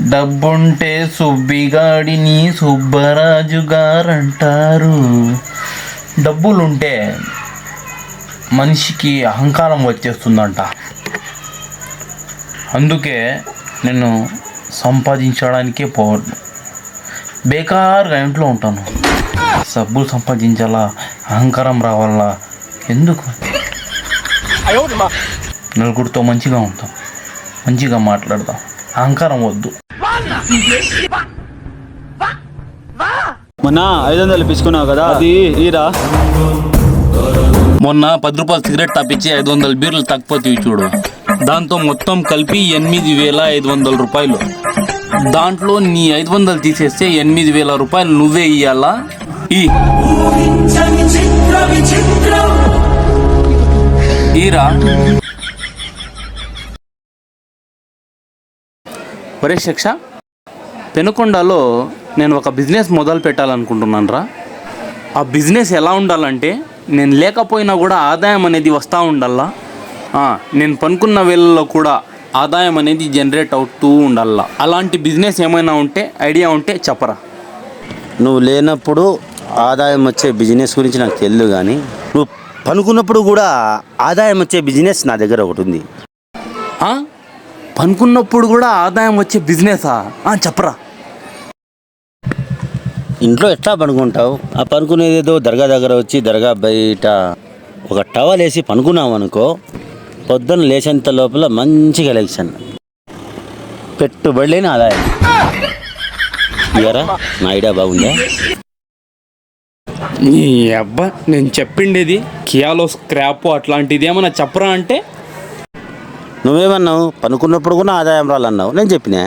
డబ్బుంటే సుబ్బిగాడిని సుబ్బరాజు గారంటారు డబ్బులుంటే మనిషికి అహంకారం వచ్చేస్తుందంట. అందుకే నేను సంపాదించడానికే పోవద్దు. బేకారుగా ఇంట్లో ఉంటాను. సబ్బులు సంపాదించాలా అహంకారం రావాలా? ఎందుకు? నలుగురితో మంచిగా ఉంటాం. మంచిగా మాట్లాడదాం. అహంకారం వద్దు. మొన్న ఐదు వందలు పిచ్చుకున్నావు కదా? అది ఈరా మొన్న పది రూపాయలు సిగరెట్ తప్పించి ఐదు వందల బీర్లు తక్కువ చూడు. దాంతో మొత్తం కలిపి ఎనిమిది వేల ఐదు వందల రూపాయలు. దాంట్లో నీ ఐదు వందలు తీసేస్తే ఎనిమిది వేల రూపాయలు నువ్వే ఇయ్యాలా? ఈ. ఈరా. ఒరే శిక్ష. పెనుకొండలో నేను ఒక బిజినెస్ మొదలు పెట్టాలనుకుంటున్నాను రా. ఆ బిజినెస్ ఎలా ఉండాలంటే నేను లేకపోయినా కూడా ఆదాయం అనేది వస్తూ ఉండాలా? నేను పనుకున్న వేళల్లో కూడా ఆదాయం అనేది జనరేట్ అవుతూ ఉండాలా? అలాంటి బిజినెస్ ఏమైనా ఉంటే ఐడియా ఉంటే చెప్పరా? నువ్వు లేనప్పుడు ఆదాయం వచ్చే బిజినెస్ గురించి నాకు తెలియదు కానీ నువ్వు పనుకున్నప్పుడు కూడా ఆదాయం వచ్చే బిజినెస్ నా దగ్గర ఒకటి ఉంది? పనుకున్నప్పుడు కూడా ఆదాయం వచ్చే బిజినెసా? చెప్పరా. ఇంట్లో ఎట్లా పనుకుంటావు? ఆ పనుకునేది ఏదో దర్గా దగ్గర వచ్చి దర్గా బయట ఒక టవల్ వేసి పనుకున్నావు అనుకో పొద్దున్న లేచేంత లోపల మంచి కలెక్షన్ పెట్టుబడి లేని ఆదాయం. ఇయరా నా ఐడియా బాగుందా? ఈ అబ్బా నేను చెప్పిండేది కియాలో స్క్రాప్ అట్లాంటిది ఏమైనా చెప్పరా అంటే? నువ్వేమన్నావు? పనుకున్నప్పుడు కూడా ఆదాయం రాలన్నావు. నేను చెప్పినా?